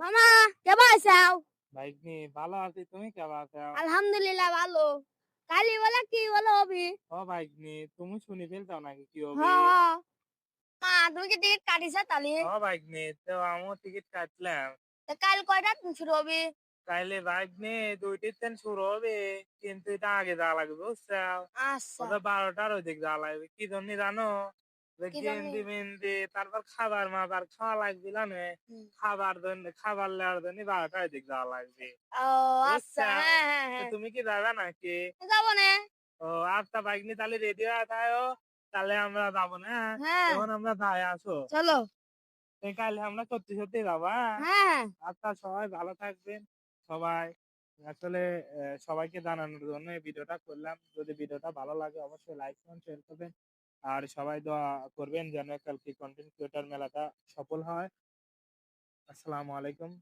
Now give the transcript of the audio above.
মামা কেমন আছো? ভাইগনি ভালো আছি তুমি কেমন আছো? আলহামদুলিল্লাহ ভালো। কালি বলে কি বলে হবি? ও ভাইগনি তুমি শুনি ফেলতাও নাকি কি হ্যাঁ মা তুমি কি টিকিট কাটিছো তাহলে? ও ভাইগনি তো আমিও টিকিট কাটলাম। তো কাল কয়টা শুরু হবে? তাইলে ভাইগনি দুইটি ট্রেন শুরু হবে কিন্তু এটা আগে যাওয়া লাগবে বুঝছ? আচ্ছা। বারোটার ওই দিক যাওয়া লাগবে কি জন্য জানো? গেন্দি তারপর খাবার মাবার খাওয়া লাগবে হুম। খাবার জন্য খাবার নেওয়ার জন্য বারোটার দিক যাওয়া লাগবে। ও আচ্ছা? হ্যাঁ হ্যাঁ হ্যাঁ। তুমি কি যাবে নাকি? যাব না। ও আচ্ছা ভাইগনি তাহলে রেডি হয়ে থাকো। তাহলে আমরা যাব না? এখন আমরা যাই আসো চলো। কালে আমরা সত্যি সত্যি যাবা হ্যাঁ? আচ্ছা সবাই ভালো থাকবেন। সবাই আসলে সবাইকে জানানোর জন্য এই ভিডিওটা করলাম। যদি ভিডিওটা ভালো লাগে অবশ্যই লাইক করুন শেয়ার করবেন। আর সবাই দোয়া করবেন যেন কালকে কন্টেন্ট ক্রিয়েটর মেলাটা সফল হয়। আসসালামু আলাইকুম।